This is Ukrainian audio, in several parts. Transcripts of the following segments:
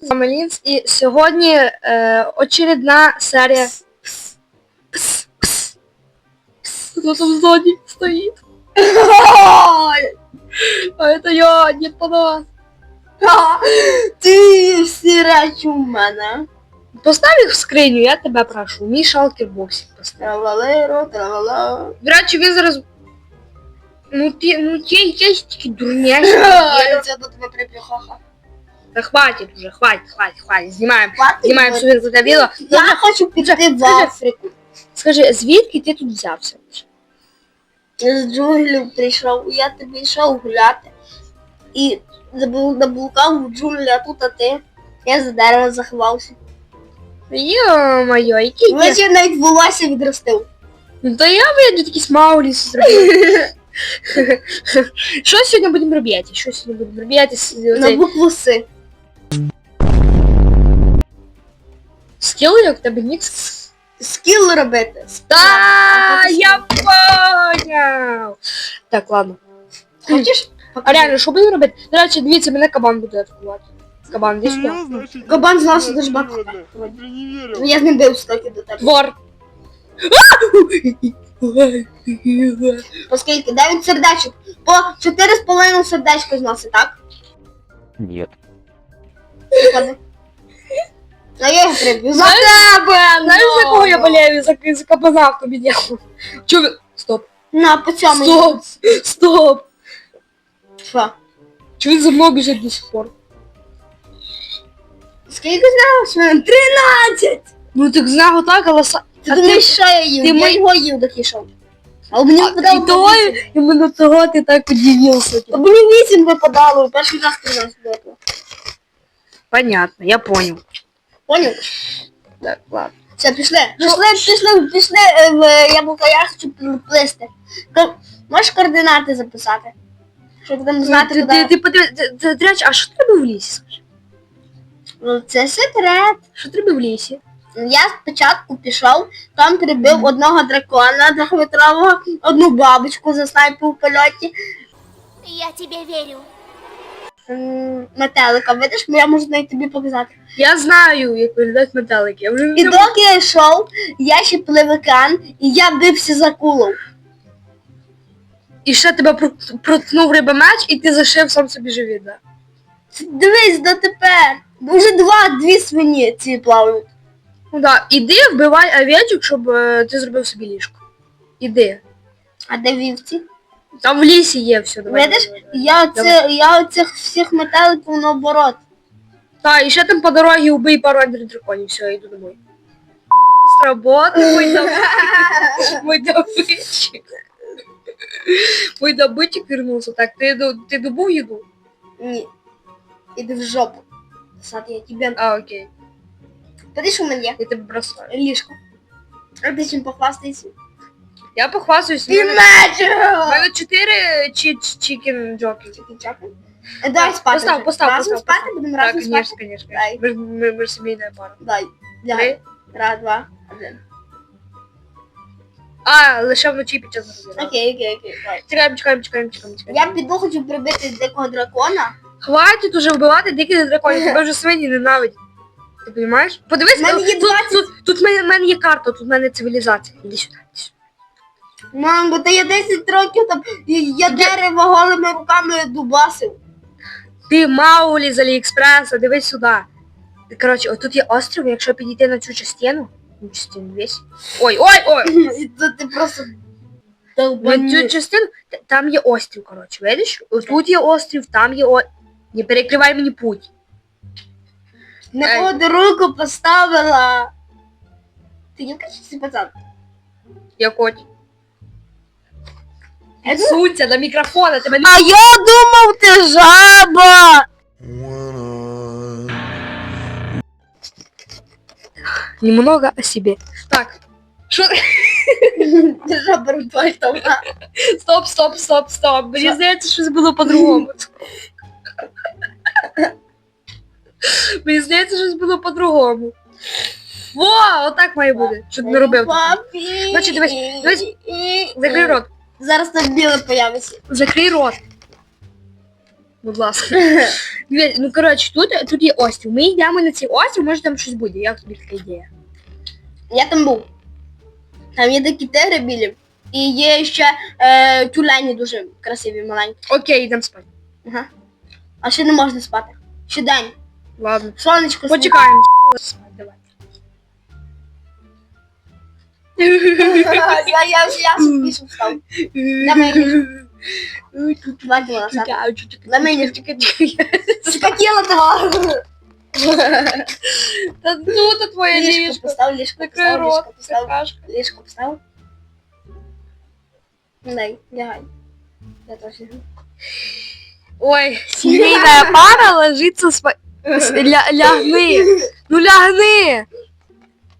Замелінс і сьогодні е, очередна серія. Пс, пс, пс, пс. Хто там ззаді стоїть? А это я, не по нас. Ти всі речі у мене. Постав їх в скриню, я тебе прошу. Мій шалкербоксик постав. Тралалеро, тралала. До речі, він зараз. Ну ти, ну ти якийсь тільки дурняшка. Я до тебе прип'ю, ха-ха. Та хватить уже, хватит, хватит, хватит. Знімаємо. Хватить, Знімаємо супер круте відео. Я хочу піти в. Африку. Скажи, звідки ти тут взявся? Я з джунглів прийшов, я тобі йшов гуляти. І забув наблукав в джунглі, а тут а ти. Я за дерево заховався. Йо-моє, який я... Ось я навіть волосся відростив. Ну то я вийду такий смауліс зробив. Що сьогодні будемо робити? Що сьогодні будемо робити? На оцей букву С. Скіл, як тебе нікс? Скіл робити. Та, я поняв. Так, ладно. Хочеш? А реально, що будемо робити? До речі, дивіться, мене кабан буде атакувати. Кабан, десь сюди. Кабан знав, що дуже. Ну, Я з ним бив стоки до тебе. Вор. Оскільки 9 сердечок. По 4,5 сердечка зносить, так? Нет. А я його приб'ю. За Знаєш- тебе! Знаєш, за ну! кого я болею? За, за кабана в кабінету. Чо ви... Стоп. На, по цьому. Стоп. Стоп. Що? Чо він за мною біжить до сих пор? Скільки знав? Що? 13! Ну так знав так, але са... Ти А думаєш, що я їв? ти Я мій- його їв, доки йшов. А мені А, випадало і того, іменно того ти так удивився. А мені 8 випадало, перший раз 13 випадало. Понятно, я понял. Поняв? Так, ладно. Все, пішли. Пішли, пішли, пішли е, в яблука, я хочу плисти. Ко- Можеш координати записати? Щоб там знати, ти, куди. ти, ти, ти, ти, ти, речі, а що треба в лісі, скажи? Ну, Це секрет. Що треба в лісі? Я спочатку пішов, там прибив одного дракона двохметрового, одну бабочку заснайпив у польоті, Я тебе верю. Метелика. Видиш, я можу навіть тобі показати. Я знаю, як виглядають метелики. Я вже І доки я йшов, я ще пливикан, і я бився за кулом. І ще тебе прот- проткнув рибомеч, і ти зашив сам собі живіт, да? Дивись, дотепер. Бо вже два, дві свині ці плавають. Ну да, іди, вбивай овечок, щоб е, ти зробив собі ліжко. Іди. А де вівці? Там в лісі є все. Давай, Видиш, давай, давай. я, оце, я оцих всіх метеликів наоборот. Так, і ще там по дорозі убий пару драконів, все, я йду домой. Сработа, мой добытчик. Мой добытчик. Мой добытчик вернулся. Так, ты, ду- ты добув еду? Ні. Іди в жопу. Сад, я тебе. А, окей. Подиш у мене. Я тебе бросаю. Ліжко. А ти чим похвастайся? Я похвастаюсь. У І мене, меч! у мене 4 чикен джоки. Е, Давай спати. Постав, вже. постав, Разом постав, спати, будемо Так, разом конечно, спати. конечно. Дай. Мы, мы, мы же семейная пара. Дай. Лягай. Три. Раз, два, один. А, лише вночі під час грози. Окей, окей, окей. Давай. Чекаємо, чекаємо, чекаємо, чекаємо, чекаємо. Я піду хочу прибити дикого дракона. Хватить уже вбивати диких драконів, тебе вже свині ненавидять. Ти розумієш? Подивись, В мене є тут, 20. тут, тут, в мене, в мене є карта, тут в мене цивілізація. Іди сюди. іди сюди. Мам, бо та я 10 років там, і я дерево голими руками дубасив. Ти Маулі з Аліекспреса, дивись сюди. Коротше, отут є острів, якщо підійти на цю частину, ну, частину весь. Ой, ой, ой! І це ти просто На цю долбані. частину, т- там є острів, коротше, видиш? Тут є острів, там є о... Не перекривай мені путь. На кого руку поставила? Ти не кажеш, пацан? Я коть. Я думала- Сунься на мікрофон, а тебе не... А я думав, ти жаба! Немного о себе. Так. Ти жаба рутвальтова. Стоп, стоп, стоп, стоп. Мені здається, щось було по-другому. Мені здається, щось було по-другому. Во, отак має бути. Що ти не робив? Значить, дивись, дивись. Закрий рот. Зараз там біле появиться. Закрий рот. Будь ласка. Ну, коротше, тут, тут є острів. Ми йдемо на цей острів, може там щось буде. Як тобі така ідея? Я там був. Там є такі тигри білі. І є ще е, тюлені дуже красиві, маленькі. Окей, йдемо спати. Ага. А ще не можна спати. Ще день. Ладно. Сонечко Почекаємо. Я, я, я пішу встав. Два дні назад. На мені. Скотіла того. Та ну, то твоє Ліжко постав, ліжко постав, ліжко постав. Ліжко постав. Дай, лягай. Я теж лягу. Ой, сімейна пара ложиться спать. Ля, лягни. Ну лягни.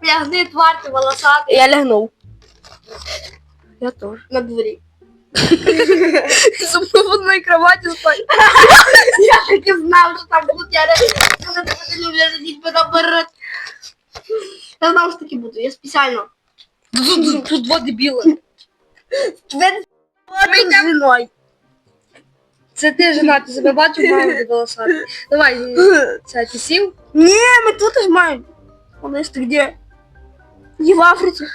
Лягни, тварь ти волосатий. Я лягнув Я теж. на дворі. Со мною в одній кроваті спать. Я так і знав, що там будуть я люблю сидіти наоборот. Я знав, що таке буде, я спеціально. Тут, два дебіла. Твен Ми йдемо. жіною. Це ти жена, ти себе бачив, мама ти голосати. Давай, це ти сів? Ні, ми тут ж маємо. Вони ж ти де? Не в Африці.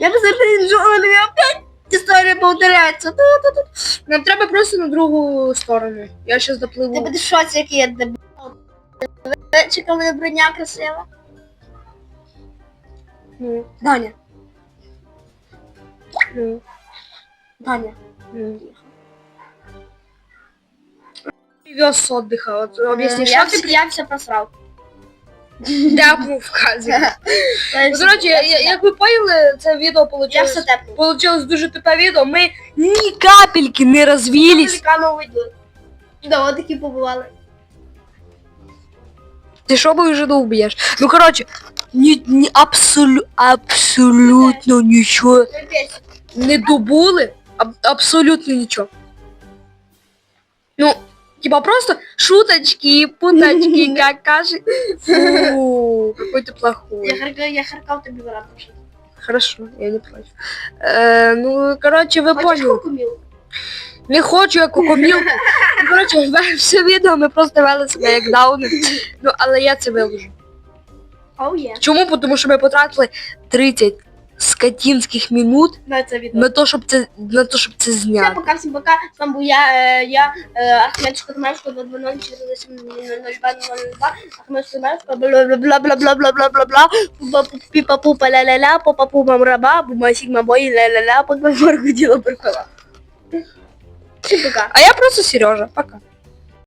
Я бы заряжена, и опять история повторяется. Ту-ту-ту. Нам треба просто на другу сторону. Я щас Ти допливу. будеш в шоці, який я дебіл. Чекала мене броня красива. Ну, Даня, ну, Даня. ну. Вез с отдыха. Вот, объясни, Е, я, что ты вс- я все просрав. ляпнув в казі. Я Ну, Коротше, я- я- як ви поняли, це відео Я получилось, все получилось дуже тупе відео. Ми ні капельки не розвілись. Великану виділи. Да, от такі побували. Ти що би вже довб'єш? Ну, коротше, ні, ні, абсолю, абсолютно нічого Капець. не добули. Аб, абсолютно нічого. Ну, типа просто шуточки, путочки, какаши. Фу, какой ты плохой. Я харкав, я харкав тобі в рот. Хорошо, я не против. Е, ну, ви Хочеш поняли. кукумілку? Не хочу я кукомілку. Ну, коротше, все відео ми просто вели себе як дауни. Ну, але я це виложу. Оу є. Чому? Тому що ми потратили 30 скотінських минут На це відео. на те, щоб це, на то, щоб це Все, зняти. пока, всім пока. З вами був я, е, я, е, Ахмед Шкотмешко, 220 Ахмед Шкотмешко, бла-бла-бла-бла-бла-бла-бла-бла, пупа-пупа ля-ля-ля, попа-пупа мраба, бума сігма бой, ля-ля-ля, под моргу діло прикола. Всім пока. А я просто Сережа. Пока.